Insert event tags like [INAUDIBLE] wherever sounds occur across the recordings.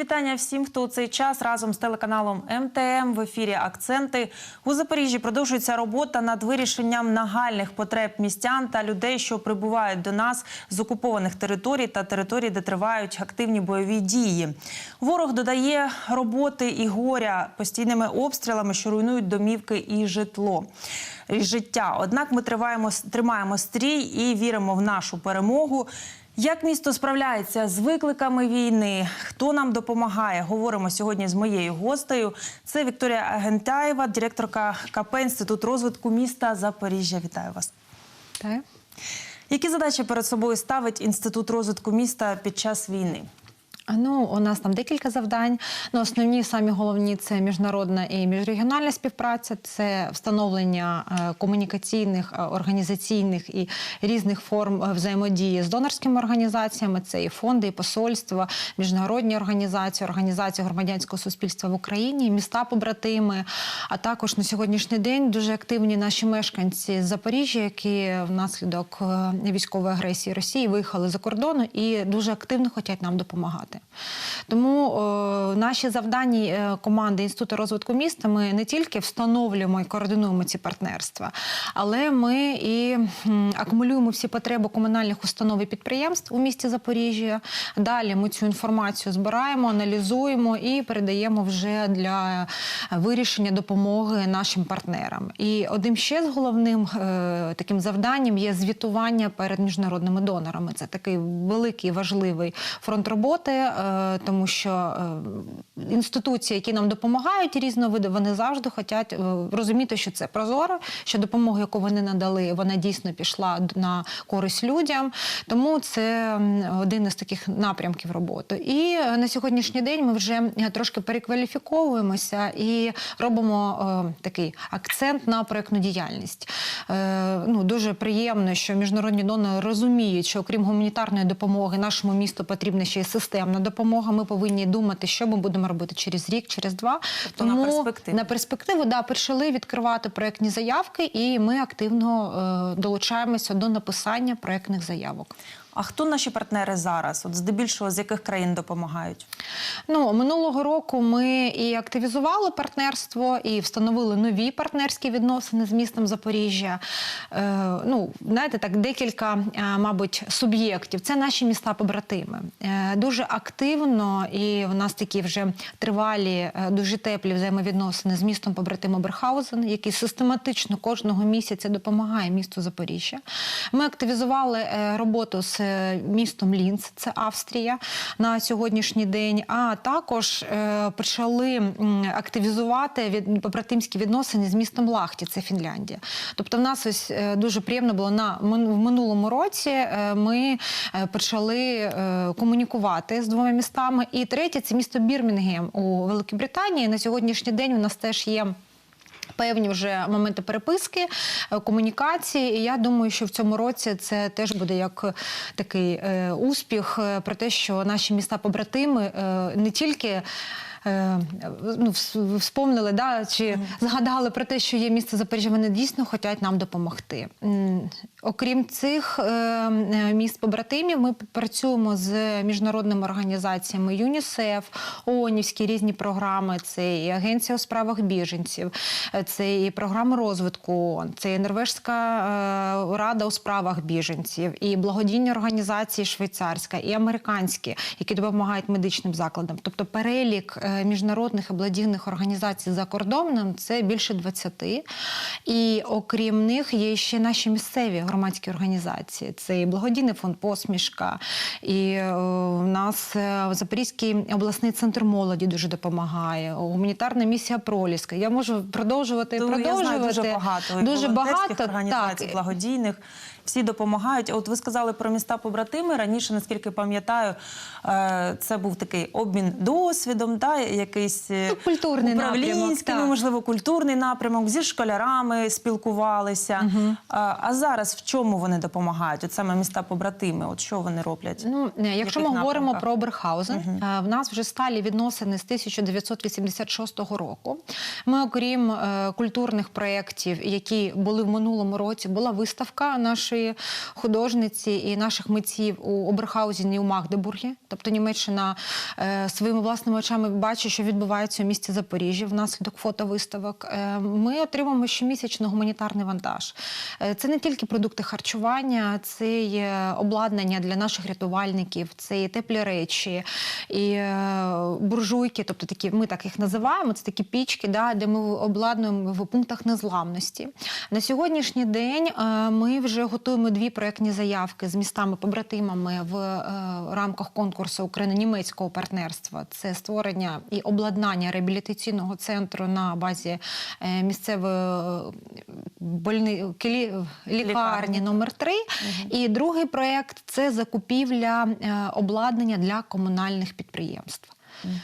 вітання всім, хто у цей час разом з телеканалом МТМ в ефірі Акценти у Запоріжжі продовжується робота над вирішенням нагальних потреб містян та людей, що прибувають до нас з окупованих територій та територій, де тривають активні бойові дії. Ворог додає роботи і горя постійними обстрілами, що руйнують домівки і житло. І життя. Однак ми триваємо тримаємо стрій і віримо в нашу перемогу. Як місто справляється з викликами війни? Хто нам допомагає? Говоримо сьогодні з моєю гостею. Це Вікторія Агентаєва, директорка КП Інститут розвитку міста Запоріжжя. Вітаю вас. Так. Які задачі перед собою ставить інститут розвитку міста під час війни? Ну, у нас там декілька завдань. Ну, основні, самі головні це міжнародна і міжрегіональна співпраця, це встановлення е, комунікаційних, е, організаційних і різних форм е, взаємодії з донорськими організаціями. Це і фонди, і посольства, міжнародні організації, організації громадянського суспільства в Україні, міста побратими. А також на сьогоднішній день дуже активні наші мешканці з Запоріжжя, які внаслідок військової агресії Росії виїхали за кордону і дуже активно хочуть нам допомагати. Тому е, наші завдання е, команди Інституту розвитку міста ми не тільки встановлюємо і координуємо ці партнерства, але ми і акумулюємо всі потреби комунальних установ і підприємств у місті Запоріжжя. Далі ми цю інформацію збираємо, аналізуємо і передаємо вже для вирішення допомоги нашим партнерам. І одним ще з головним е, таким завданням є звітування перед міжнародними донорами. Це такий великий важливий фронт роботи, тому що е, інституції, які нам допомагають різного виду, вони завжди хочуть е, розуміти, що це прозоро, що допомога, яку вони надали, вона дійсно пішла на користь людям. Тому це один із таких напрямків роботи. І е, на сьогоднішній день ми вже е, трошки перекваліфіковуємося і робимо е, такий акцент на проєктну діяльність. Е, ну, дуже приємно, що міжнародні донори розуміють, що окрім гуманітарної допомоги, нашому місту потрібна ще й системна допомога. Ми повинні думати, що ми будемо робити через рік, через два. Тобто на перспективу. на перспективу да, почали відкривати проектні заявки, і ми активно е, долучаємося до написання проектних заявок. А хто наші партнери зараз? От здебільшого з яких країн допомагають? Ну минулого року ми і активізували партнерство, і встановили нові партнерські відносини з містом Запоріжжя. Е, ну, знаєте, так, декілька, е, мабуть, суб'єктів. Це наші міста побратими. Е, дуже активно, і в нас такі вже тривалі, е, дуже теплі взаємовідносини з містом побратим Оберхаузен, який систематично кожного місяця допомагає місту Запоріжжя. Ми активізували е, роботу з містом Лінц, це Австрія, на сьогоднішній день. А також е, почали активізувати від побратимські відносини з містом Лахті, це Фінляндія. Тобто, в нас ось е, дуже приємно було на в минулому році. е, Ми е, почали е, комунікувати з двома містами. І третє це місто Бірмінгем у Великій Британії. На сьогоднішній день у нас теж є. Певні вже моменти переписки, е, комунікації. І я думаю, що в цьому році це теж буде як е, такий е, успіх про те, що наші міста побратими не тільки. Е, Ну, вспомнили, да, чи згадали про те, що є місце Запоріжжя, вони дійсно хочуть нам допомогти. Окрім цих е, е, міст побратимів, ми працюємо з міжнародними організаціями ЮНІСЕФ, ООНівські різні програми. Це і Агенція у справах біженців, це і програма розвитку ООН, це і Норвежська рада у справах біженців, і благодійні організації швейцарська, і американські, які допомагають медичним закладам. Тобто перелік міжнародних і благодійних організацій за кордоном це більше 20. І окрім них є ще наші місцеві громадські організації. Це і благодійний фонд Посмішка, і е, у нас е, Запорізький обласний центр молоді дуже допомагає. Гуманітарна місія Проліска. Я можу продовжувати і продовжувати. Я знаю дуже багато Дуже багато організацій, так. благодійних. Всі допомагають. От ви сказали про міста побратими. Раніше, наскільки пам'ятаю, е, це був такий обмін досвідом. Да? якийсь е, Ну, культурний управлінський, напрямок, ну, можливо, культурний напрямок, зі школярами спілкувалися. А, а зараз в чому вони допомагають? От саме міста побратими, от що вони роблять? Ну, якщо ми говоримо про Оберхаузен, е, в нас вже сталі відносини з 1986 року. Ми, окрім культурних проєктів, які були в минулому році, була виставка нашої художниці і наших митців у Оберхаузені у Магдебургі. Тобто Німеччина е, своїми власними очами бачить, що відбувається у місті Запоріжжя внаслідок фотовиставок. Е, Ми отримуємо щомісячно гуманітарний вантаж. Е, Це не тільки продукти харчування, це є обладнання для наших рятувальників, це є теплі речі і е, буржуйки, тобто такі, ми так їх називаємо. Це такі пічки, да, де ми обладнуємо в пунктах незламності. На сьогоднішній день е, ми вже готуємо дві проектні заявки з містами-побратимами в е, рамках конкурсу україно-німецького партнерства. Це створення і обладнання реабілітаційного центру на базі е, місцевої е, больни... лікарні Лікарні. номер 3 І другий проєкт це закупівля обладнання для комунальних підприємств.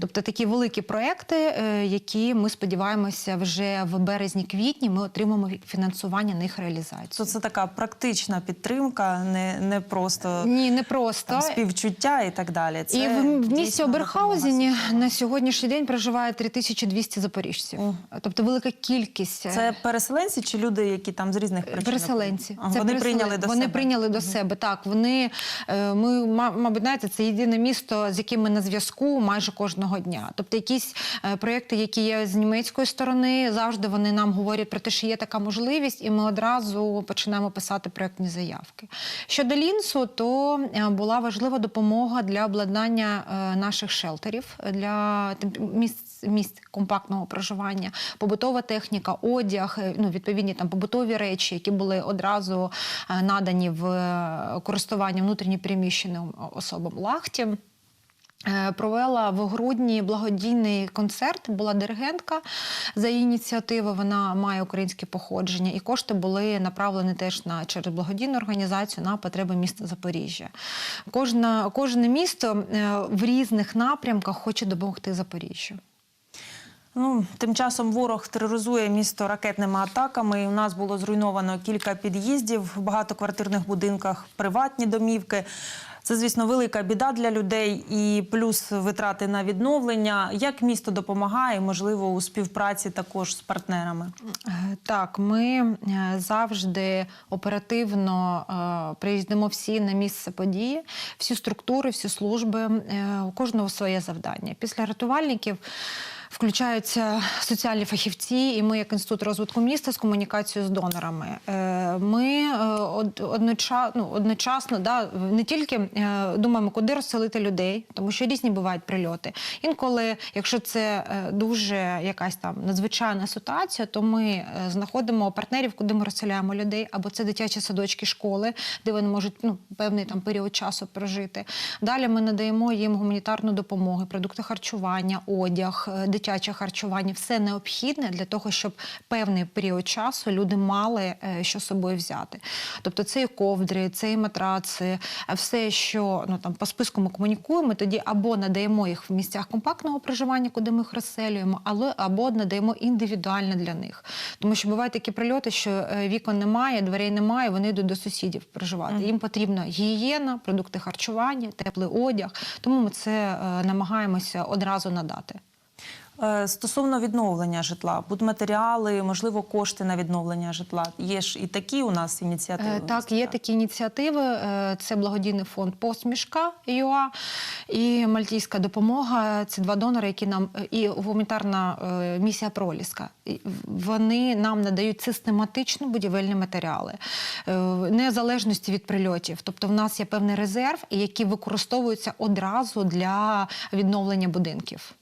Тобто такі великі проекти, е, які ми сподіваємося, вже в березні-квітні ми отримаємо фінансування на їх реалізацію. То це така практична підтримка, не, не просто Ні, не просто. там, співчуття і так далі. Це і в, в місті Оберхаузені на сьогоднішній день проживає 3200 запоріжців. Тобто велика кількість. е, Це переселенці чи люди, які там з різних причин? Переселенці. А, Це вони пересел- прийняли до вони себе. прийняли до себе. Так, вони е, ми, ма- мабуть, знаєте, це єдине місто, з яким ми на зв'язку майже кожного дня. Тобто, якісь е, проєкти, які є з німецької сторони, завжди вони нам говорять про те, що є така можливість, і ми одразу починаємо писати проєктні заявки. Щодо лінсу, то е, була важлива допомога для обладнання е, наших шелтерів для місць місць компактного проживання, побутова техніка, одяг, ну відповідні там побутові речі, які були одразу надані в користування внутрішньопереміщеним особам Лахті. Е, Провела в грудні благодійний концерт. Була диригентка за її ініціативи. Вона має українське походження, і кошти були направлені теж на через благодійну організацію на потреби міста Запоріжжя. Кожна, кожне місто е, в різних напрямках хоче допомогти Запоріжжю. Ну, тим часом ворог тероризує місто ракетними атаками. І у нас було зруйновано кілька під'їздів в багатоквартирних будинках, приватні домівки. Це, звісно, велика біда для людей і плюс витрати на відновлення. Як місто допомагає, можливо, у співпраці також з партнерами? Так, ми е, завжди оперативно е, приїздимо всі на місце події, всі структури, всі служби, е, у кожного своє завдання. Після рятувальників. Включаються соціальні фахівці, і ми, як інститут розвитку міста, з комунікацією з донорами. Е, Ми е, од- одноча- ну, одночасно да, не тільки е, думаємо, куди розселити людей, тому що різні бувають прильоти. Інколи, якщо це дуже якась там надзвичайна ситуація, то ми знаходимо партнерів, куди ми розселяємо людей, або це дитячі садочки, школи, де вони можуть ну, певний там період часу прожити. Далі ми надаємо їм гуманітарну допомогу, продукти харчування, одяг, дитяче харчування, все необхідне для того, щоб певний період часу люди мали е, що з собою взяти. Тобто це і ковдри, це і матраци, все, що ну там по списку ми комунікуємо, тоді або надаємо їх в місцях компактного проживання, куди ми їх розселюємо, але або надаємо індивідуально для них. Тому що бувають такі прильоти, що е, вікон немає, дверей немає, вони йдуть до сусідів проживати. Їм потрібна гігієна, продукти харчування, теплий одяг. Тому ми це е, намагаємося одразу надати. Е, Стосовно відновлення житла, будматеріали, можливо, кошти на відновлення житла. Є ж і такі у нас ініціативи. Е, Так, є такі ініціативи. Е, Це благодійний фонд Посмішка ЮА і Мальтійська допомога. Це два донори, які нам і гуманітарна місія Проліска. Вони нам надають систематично будівельні матеріали в незалежності від прильотів. Тобто, в нас є певний резерв, які використовуються одразу для відновлення будинків.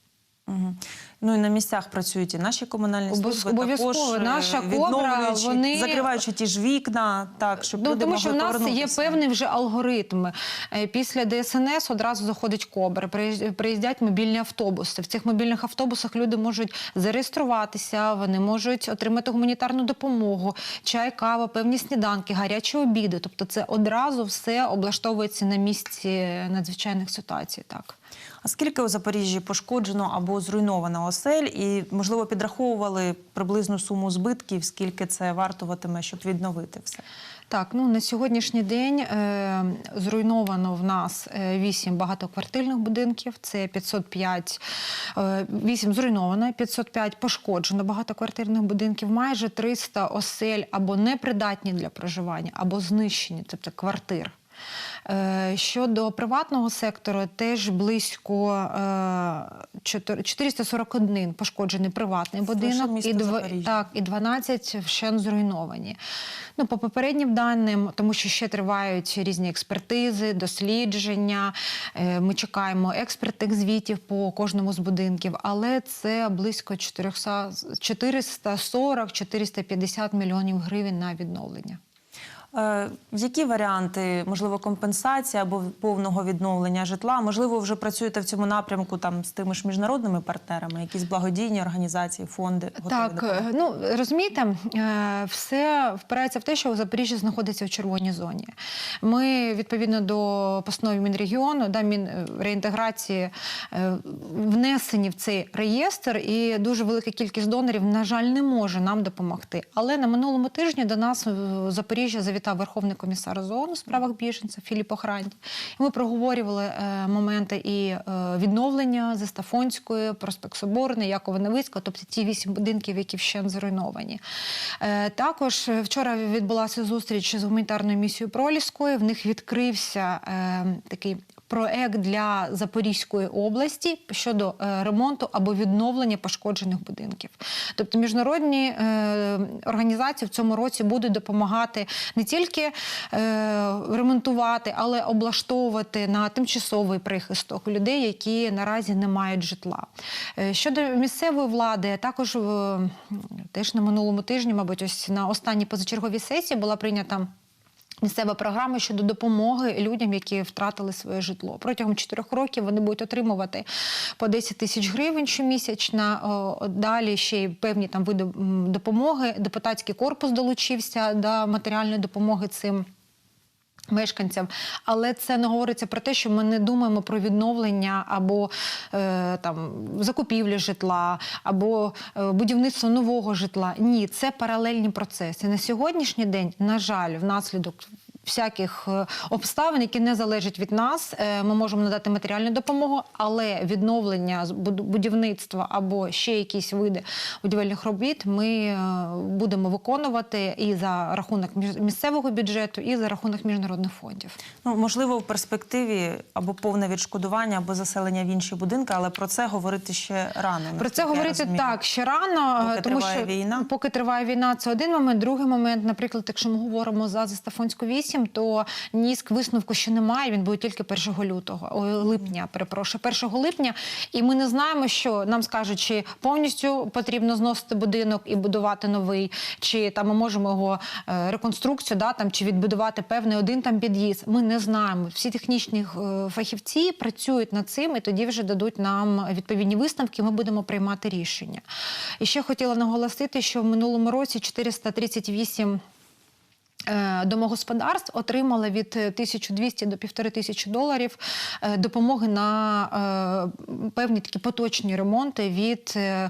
Угу. Ну і на місцях працюють і наші комунальні служби. обов'язково. Е, Наша «Кобра», вони- закриваючи ті ж вікна, так щоб Ну, люди тому що в нас є певний вже алгоритм. Е, Після ДСНС одразу заходить кобра, приїзд- приїздять мобільні автобуси. В цих мобільних автобусах люди можуть зареєструватися, вони можуть отримати гуманітарну допомогу, чай, кава, певні сніданки, гарячі обіди. Тобто, це одразу все облаштовується на місці надзвичайних ситуацій. Так. А скільки у Запоріжжі пошкоджено або зруйновано осель, і можливо підраховували приблизну суму збитків, скільки це вартуватиме, щоб відновити все? Так, ну на сьогоднішній день е, зруйновано в нас е, 8 багатоквартирних будинків. Це 505, е, 8 зруйновано, 505 пошкоджено багатоквартирних будинків. Майже 300 осель або непридатні для проживання, або знищені, тобто квартир. Е, Щодо приватного сектору, теж близько е, 441 пошкоджений приватний будинок і так, і 12 вщен зруйновані. Ну, по попереднім даним, тому що ще тривають різні експертизи, дослідження. е, Ми чекаємо експертних звітів по кожному з будинків, але це близько 440-450 мільйонів гривень на відновлення. Е, Які варіанти, можливо, компенсації або повного відновлення житла? Можливо, вже працюєте в цьому напрямку там з тими ж міжнародними партнерами, якісь благодійні організації, фонди готові Так, е, ну розумієте, е, все впирається в те, що Запоріжжя знаходиться в червоній зоні. Ми відповідно до постанови Мінрегіону, да, Мінреінтеграції внесені в цей реєстр, і дуже велика кількість донорів, на жаль, не може нам допомогти. Але на минулому тижні до нас в Запоріжжя завітав Верховний комісар ООН у справах біженців Філіп Охранді. Ми проговорювали е, моменти і е, відновлення Застафонської, Проспект Соборний, Якова Невицького, тобто ті вісім будинків, які вщент зруйновані. Е, Також вчора відбулася зустріч з гуманітарною місією Проліської. В них відкрився такий. Проект для Запорізької області щодо е, ремонту або відновлення пошкоджених будинків. Тобто міжнародні е, організації в цьому році будуть допомагати не тільки е, ремонтувати, але облаштовувати на тимчасовий прихисток людей, які наразі не мають житла. Щодо місцевої влади, також теж на минулому тижні, мабуть, ось на останній позачерговій сесії була прийнята. Місцева програма щодо допомоги людям, які втратили своє житло. Протягом чотирьох років вони будуть отримувати по 10 тисяч гривень щомісячно. Далі ще й певні там види допомоги. Депутатський корпус долучився до матеріальної допомоги цим. Мешканцям, але це не говориться про те, що ми не думаємо про відновлення або е, там закупівлі житла, або е, будівництво нового житла. Ні, це паралельні процеси. На сьогоднішній день, на жаль, внаслідок всяких е, обставин, які не залежать від нас, е, ми можемо надати матеріальну допомогу, але відновлення будівництва або ще якісь види будівельних робіт ми е, будемо виконувати і за рахунок місцевого бюджету, і за рахунок міжнародних фондів. Ну, можливо, в перспективі або повне відшкодування, або заселення в інші будинки, але про це говорити ще рано. Про це говорити так ще рано, Поки тому що війна? поки триває війна, це один момент. Другий момент, наприклад, якщо ми говоримо за Застафонську 8, то ніск висновку ще немає. Він буде тільки 1 лютого, ой, липня, перепрошую, 1 липня. І ми не знаємо, що нам скажуть, чи повністю потрібно зносити будинок і будувати новий, чи там ми можемо його е, реконструкцію, да там чи відбудувати певний один там під'їзд. Ми не знаємо. Всі технічні е, фахівці працюють над цим, і тоді вже дадуть нам відповідні висновки. Ми будемо приймати рішення. І ще хотіла наголосити, що в минулому році 438 е, Домогосподарств отримали від 1200 до 1500 доларів е, допомоги на е, певні такі поточні ремонти від е,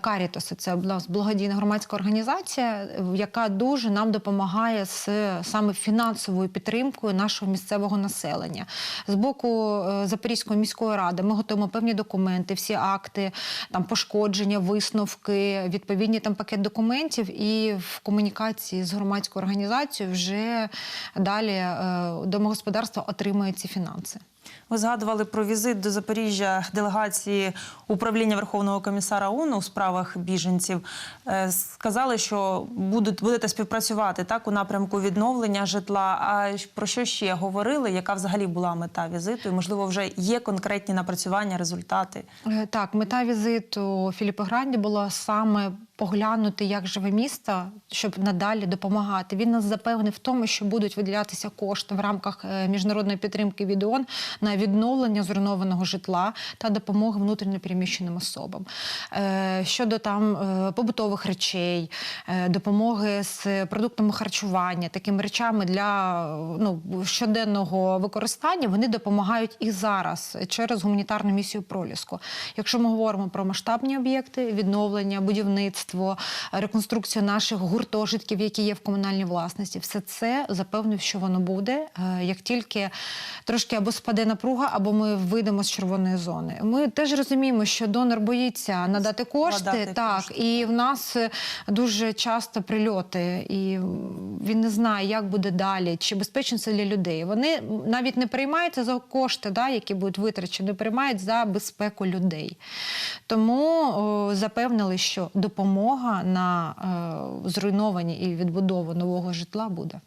Карітоса. Це благодійна громадська організація, е, яка дуже нам допомагає з саме фінансовою підтримкою нашого місцевого населення. З боку е, Запорізької міської ради ми готуємо певні документи, всі акти, там пошкодження, висновки, відповідні там пакет документів, і в комунікації з громадською організацією вже далі е, домогосподарство отримує ці фінанси. Ви згадували про візит до Запоріжжя делегації управління Верховного комісара ООН у справах біженців. Е, Сказали, що будуть будете співпрацювати так у напрямку відновлення житла. А про що ще говорили? Яка взагалі була мета візиту? І можливо, вже є конкретні напрацювання, результати? Е, Так, мета візиту Філіпа Гранді була саме поглянути, як живе місто, щоб надалі допомагати. Він нас запевнив в тому, що будуть виділятися кошти в рамках е, міжнародної підтримки від ООН на відновлення зруйнованого житла та допомоги внутрішньопереміщеним особам. Е, Щодо там е, побутових речей, е, допомоги з продуктами харчування, такими речами для ну, щоденного використання, вони допомагають і зараз через гуманітарну місію проліску. Якщо ми говоримо про масштабні об'єкти, відновлення, будівництво, реконструкцію наших гуртожитків, які є в комунальній власності, все це запевнив, що воно буде, як тільки трошки або спаде напруга, або ми вийдемо з червоної зони. Ми теж розуміємо, що донор боїться надати кошти, Вкладати так кошти. і в нас е, дуже часто прильоти, і він не знає, як буде далі, чи безпечно це для людей. Вони навіть не переймаються за кошти, да, які будуть витрачені, переймають за безпеку людей. Тому о, запевнили, що допомога на е, зруйновані і відбудову нового житла буде.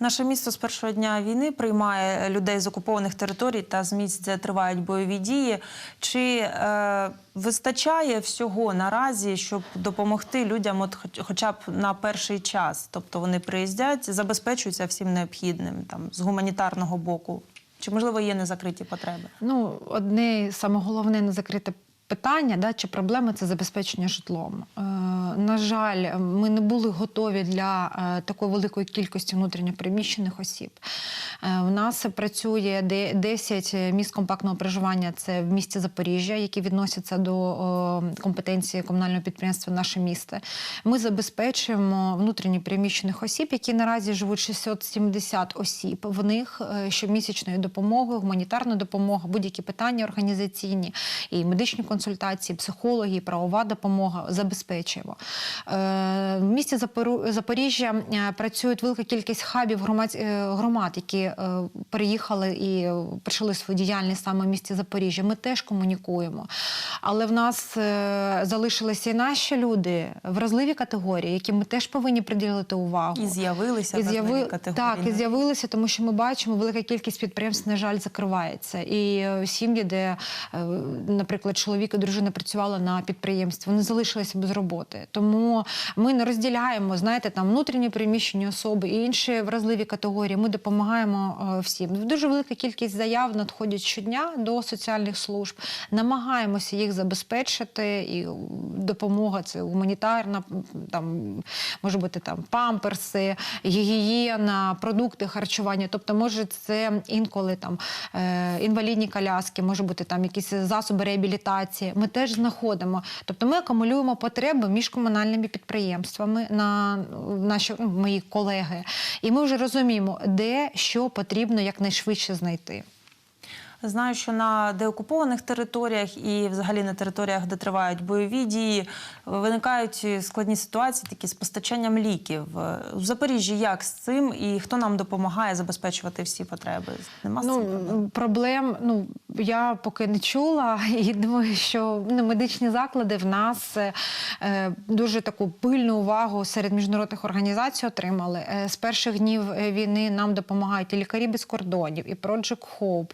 Наше місто з першого дня війни приймає людей з окупованих територій та з місць, де тривають бойові дії. Чи е, вистачає всього наразі, щоб допомогти людям, от хоч- хоча б на перший час? Тобто вони приїздять, забезпечуються всім необхідним там з гуманітарного боку? Чи можливо є незакриті потреби? Ну, одне саме головне незакрите питання, да, чи проблеми це забезпечення житлом. Е, на жаль, ми не були готові для е, такої великої кількості внутрішньопереміщених осіб. Е, в нас працює 10 місць компактного проживання. Це в місті Запоріжжя, які відносяться до компетенції комунального підприємства Наше місто. Ми забезпечуємо внутрішньопереміщених осіб, які наразі живуть 670 осіб. В них е, щомісячною допомогою, гуманітарна допомога, будь-які питання організаційні і медичні консультації, психологи, правова допомога забезпечуємо. Е, В місті Запоріжжя е, працюють велика кількість хабів громад, е, громад, які переїхали і почали свою діяльність саме в місті Запоріжжя. Ми теж комунікуємо. Але в нас залишилися і наші люди, вразливі категорії, яким ми теж повинні приділити увагу. І з'явилися з'яви... категорії. Так, і з'явилися, тому що ми бачимо, велика кількість підприємств, на жаль, закривається. І сім'ї, де, наприклад, чоловік і дружина працювали на підприємстві, вони залишилися без роботи. Тому ми не розділяємо, знаєте, там внутрішні приміщені особи і інші вразливі категорії. Ми допомагаємо е, всім. Дуже велика кількість заяв надходять щодня до соціальних служб. Намагаємося їх забезпечити. І допомога це гуманітарна, там може бути там памперси, гігієна, продукти харчування. Тобто, може, це інколи там е, інвалідні коляски, може бути там якісь засоби реабілітації. Ми теж знаходимо. Тобто, ми акумулюємо потреби між комунальними підприємствами на наші ну, мої колеги, і ми вже розуміємо, де що потрібно якнайшвидше знайти. Знаю, що на деокупованих територіях і взагалі на територіях, де тривають бойові дії, виникають складні ситуації, такі з постачанням ліків. В Запоріжжі як з цим і хто нам допомагає забезпечувати всі потреби? Нема з проблем? Ну, проблем, ну я поки не чула, [LAUGHS] і думаю, що ну, медичні заклади в нас е, е, дуже таку пильну увагу серед міжнародних організацій отримали. Е, з перших днів е, війни нам допомагають і лікарі без кордонів, і Project Hope,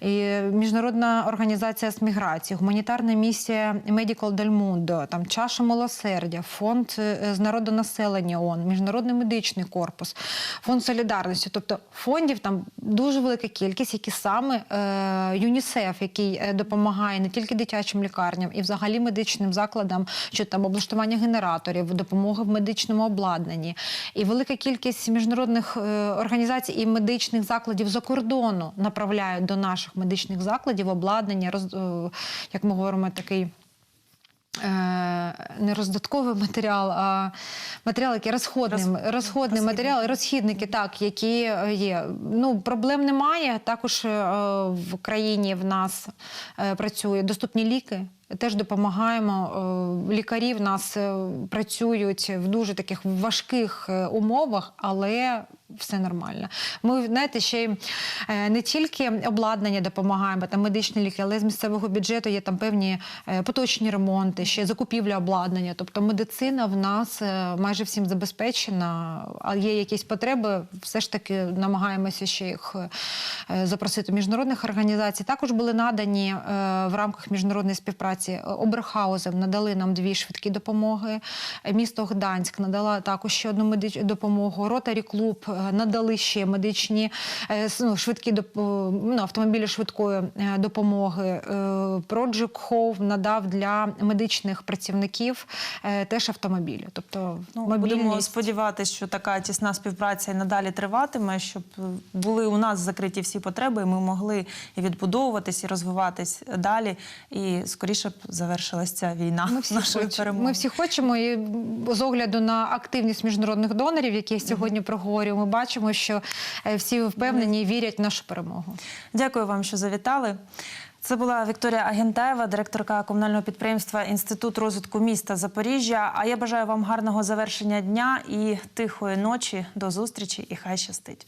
і міжнародна організація з міграції, гуманітарна місія Medical del Mundo, там чаша милосердя, фонд е, з народонаселення ООН, міжнародний медичний корпус, фонд солідарності. Тобто фондів там дуже велика кількість, які саме е, ЮНІСЕФ, який е, допомагає не тільки дитячим лікарням, і взагалі медичним закладам, що там облаштування генераторів, допомога в медичному обладнанні. І велика кількість міжнародних організацій і медичних закладів за кордону направляють до наших медичних закладів обладнання, роз, е, як ми говоримо, такий. е, Не роздатковий матеріал, а матеріал, який розходний, Роз- розходний розхідники. матеріал, розхідники, так, які є. Ну, проблем немає. Також е, в країні в нас працює доступні ліки. Теж допомагаємо. Е, Лікарі в нас е, працюють в дуже таких важких е, умовах, але все нормально. Ми знаєте, ще й не тільки обладнання допомагаємо, там медичні ліки, але з місцевого бюджету є там певні поточні ремонти, ще закупівля обладнання. Тобто медицина в нас майже всім забезпечена, а є якісь потреби, все ж таки намагаємося ще їх запросити міжнародних організацій. Також були надані в рамках міжнародної співпраці праці. Оберхаузен надали нам дві швидкі допомоги. Е, Місто Гданськ надала також ще одну медичну допомогу. Ротарі клуб е, надали ще медичні е, ну, швидкі ну, автомобілі швидкої е, допомоги. Е, Project Home надав для медичних працівників е, теж автомобілі. Тобто Ну, будемо сподіватися, що така тісна співпраця і надалі триватиме, щоб е, були у нас закриті всі потреби, і ми могли і відбудовуватись, і розвиватись далі. І скоріше б завершилася ця війна Ми [LAUGHS] всі, нашої хоч- перемоги. ми всі хочемо, і з огляду на активність міжнародних донорів, які я сьогодні проговорюю, ми бачимо, що е, всі впевнені і вірять в нашу перемогу. Дякую вам, що завітали. Це була Вікторія Агентаєва, директорка комунального підприємства Інститут розвитку міста Запоріжжя. А я бажаю вам гарного завершення дня і тихої ночі. До зустрічі і хай щастить.